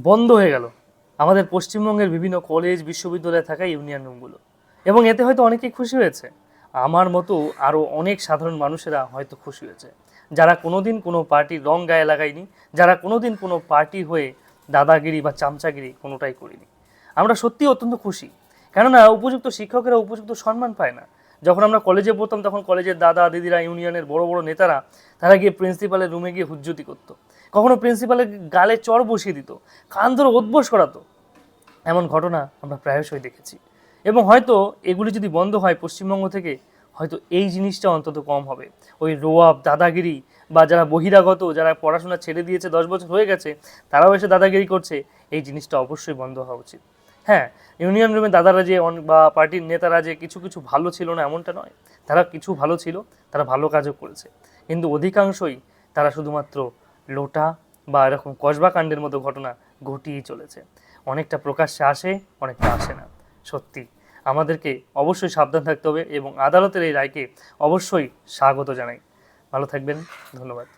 বন্ধ হয়ে গেল। আমাদের পশ্চিমবঙ্গের বিভিন্ন কলেজ, বিশ্ববিদ্যালয়ে থাকা ইউনিয়ন রুমগুলো। এবং এতে হয়তো অনেকেই খুশি হয়েছে। আমার মতো আরও অনেক সাধারণ মানুষেরা হয়তো খুশি হয়েছে। যারা কোনোদিন কোনো পার্টির রং গায়ে লাগায়নি, যারা কোনোদিন কোনো পার্টি হয়ে দাদাগিরি বা চামচাগিরি কোনোটাই করিনি। আমরা সত্যি অত্যন্ত খুশি। কেননা উপযুক্ত শিক্ষকেরা উপযুক্ত সম্মান পায় না। যখন আমরা কলেজে পড়তাম, তখন কলেজের দাদা, দিদিরা, ইউনিয়নের বড় বড় নেতারা, তারা গিয়ে প্রিন্সিপালের রুমে গিয়ে হুজ্জুতি করতো। কখনো প্রিন্সিপালের গালে চড় বসিয়ে দিত, কান ধরে উদ্বোস করাতো। এমন ঘটনা আমরা প্রায়শই দেখেছি। এবং হয়তো এগুলি যদি বন্ধ হয় পশ্চিমবঙ্গ থেকে, হয়তো এই জিনিসটা অন্তত কম হবে। ওই রোয়াব, দাদাগিরি বা যারা বহিরাগত, যারা পড়াশোনা ছেড়ে দিয়েছে, দশ বছর হয়ে গেছে, তারাও এসে দাদাগিরি করছে, এই জিনিসটা অবশ্যই বন্ধ হওয়া উচিত। হ্যাঁ ইউনিয়ন রুমে দাদারা যে বা পার্টির নেতারা যে কিছু কিছু ভালো ছিল না এমনটা নয়, তারা কিছু ভালো ছিল, তারা ভালো কাজও করেছে। কিন্তু অধিকাংশই তারা শুধুমাত্র লোটা বা এরকম কসবা কাণ্ডের মতো ঘটনা ঘটিয়েই চলেছে। অনেকটা প্রকাশ্যে আসে, অনেকটা আসে না। সত্যি, আমাদেরকে অবশ্যই সাবধান থাকতে হবে এবং আদালতের এই রায়কে অবশ্যই স্বাগত জানাই। ভালো থাকবেন, ধন্যবাদ।